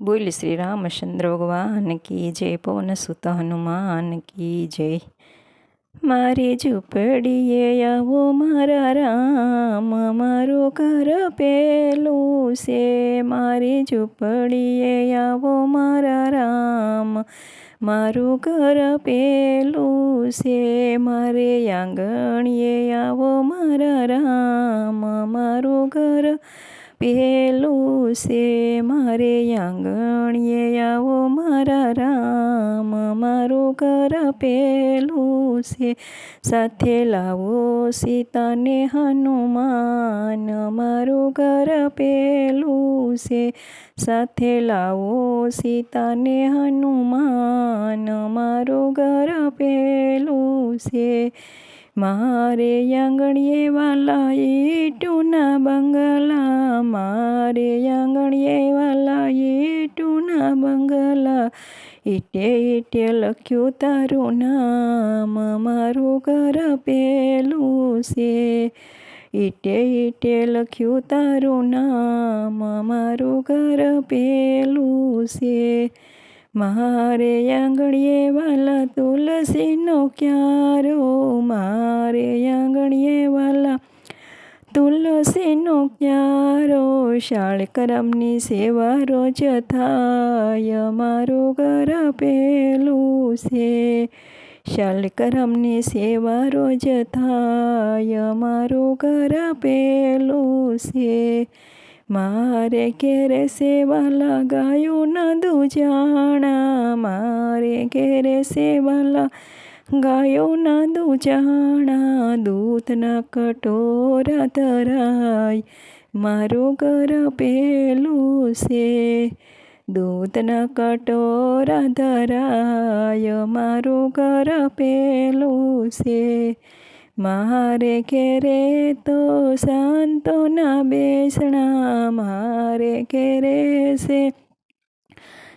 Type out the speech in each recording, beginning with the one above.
બોલ શ્રી રામચંદ્ર ભગવાન કી જય, પવન સુત હનુમાન કી જય. મારી ઝૂંપડીએ આવો મારા રામ, મારો ઘર પેલું છે. મારી ઝૂંપડીએ આવો મારા રામ, મારું ઘર પેલું છે. મારે આંગણીએ આવો મારા રામ, મારું ઘર પેલું છે, મારે આંગણીએ આવો મારા રામ, મારું ઘર પેલું છે. સાથે લાવો સીતાને હનુમાન, મારું ઘર પેલું છે. સાથે લાવો સીતાને હનુમાન, મારું ઘર પેલું છે. મારે આંગણીએ વાલા ઈટુના બંગલા મારે આંગણીએ વાલા ઈટુના બંગલા ઈટે ઈટે લખ્યું તારું નામ મારું ઘર પેલું છે ઈટે ઈટે લખ્યું તારું નામ મારું ઘર પેલું છે મારે આંગણીએ વાલા તુલસીનો ક્યારો મારે આંગણીએ વાલા તુલસીનો ક્યારો શાળકરમની સેવા રોજ થાય મારું ઘર પેલું છે શાલકરમની સેવા રોજ થાય મારું ઘર પેલું છે મારે ઘેરે સેવા લગાયું ન દુજાણા મારે ઘેરે સેવા ગાયો ના દુજાણા દૂધના કટોરા ધરાય મારું ઘર પેલું છે. દૂધના કટોરા ધરાય, મારું ઘર પેલું છે. મારે ઘેરે તો શાંતોના બેસણા, મારે ઘેરે છે.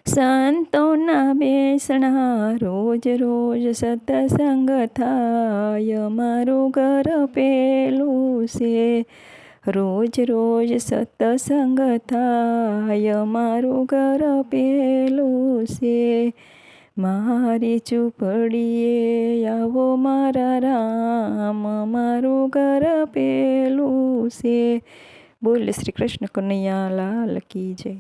સંતોના બેસણા રોજ રોજ સત્સંગ થાય મારું ઘર પેલું છે રોજ રોજ સત્સંગ થાય મારું ઘર પેલું છે મારી ચૂપડીએ આવો મારા રામ મારું ઘર પેલું છે બોલ શ્રી કૃષ્ણ કનૈયા લાલ કી જય